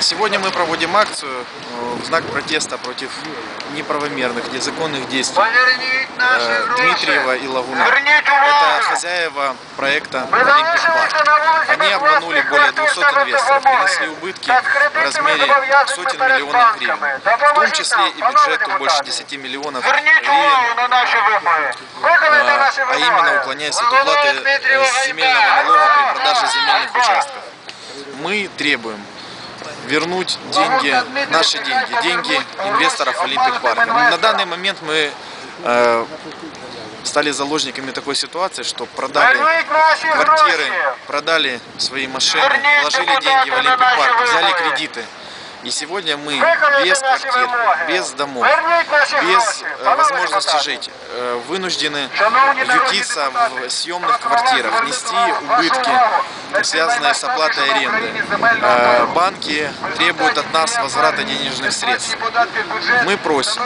Сегодня мы проводим акцию э, в знак протеста против неправомерных, незаконных действий Поверніть наші э, гроші. Дмитриева и Лагуна. Зверніть Это увагу. хозяева проекта Ви Олимпик залишилися Парк. на вулиці Они без обманули власних более коштів 200 та инвесторов, допомоги. принесли убытки Та з в кредитними размере зобов'язаннями сотен перед миллионов гривен. банками. В том Допоможіть числе нам, и панове бюджету больше депутати. 10 миллионов Зверніть гривен. увагу на наші вимоги. Виконайте А, наші а вимоги. именно уклоняясь от Голова уплаты Дмитрієва э, Гайдай. земельного налога при Ганьба! продаже земельных Ганьба! участков. Мы требуем вернуть деньги, наши деньги, деньги инвесторов Олимпик Парка. На данный момент мы э, стали заложниками такой ситуации, что продали Верніть наші квартиры, гроші. продали свои машины, Верните вложили депутаты деньги в на Олимпик наши Парк, взяли выборы. кредиты. И сегодня мы Виконайте без наші квартир, вимоги. без домов, Верніть наші без гроші. э, Панове возможности депутати. жить, э, вынуждены Шановні народні ютиться депутати, в съемных на квартирах, правах нести вашу убытки, увагу. связанные с оплатой Національна аренды. Україні земельного Э, боргу. Банки требуют от нас возврата денежных средств. Мы просим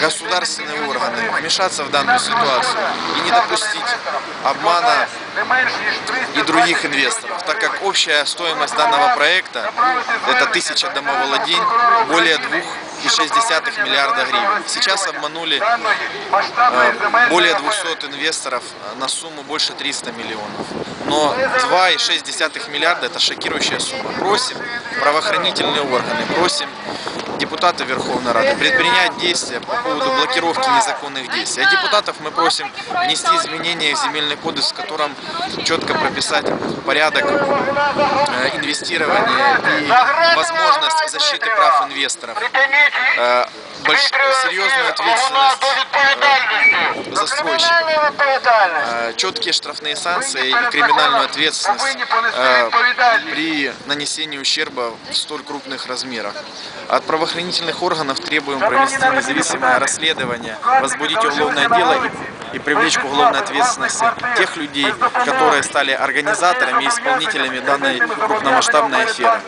государственные органы вмешаться в данную ситуацию и не допустить обмана и других инвесторов, так как общая стоимость данного проекта это тысяча домовладений, более 2,6 миллиарда гривен. Сейчас обманули э, более 200 инвесторов на сумму больше 300 миллионов. Но 2,6 миллиарда это шокирующая сумма. Просим правоохранительные органы, просим депутаты Верховной Рады предпринять действия по поводу блокировки незаконных действий. А депутатов мы просим внести изменения в земельный кодекс, в котором четко прописать порядок э, инвестирования и возможность защиты прав инвесторов. Э, больш- серьезную ответственность э, застройщиков. Э, четкие штрафные санкции и криминальную ответственность при нанесении ущерба в столь крупных размерах. От правоохранительных органов требуем провести независимое расследование, возбудить уголовное дело и, и привлечь к уголовной ответственности тех людей, которые стали организаторами и исполнителями данной крупномасштабной аферы.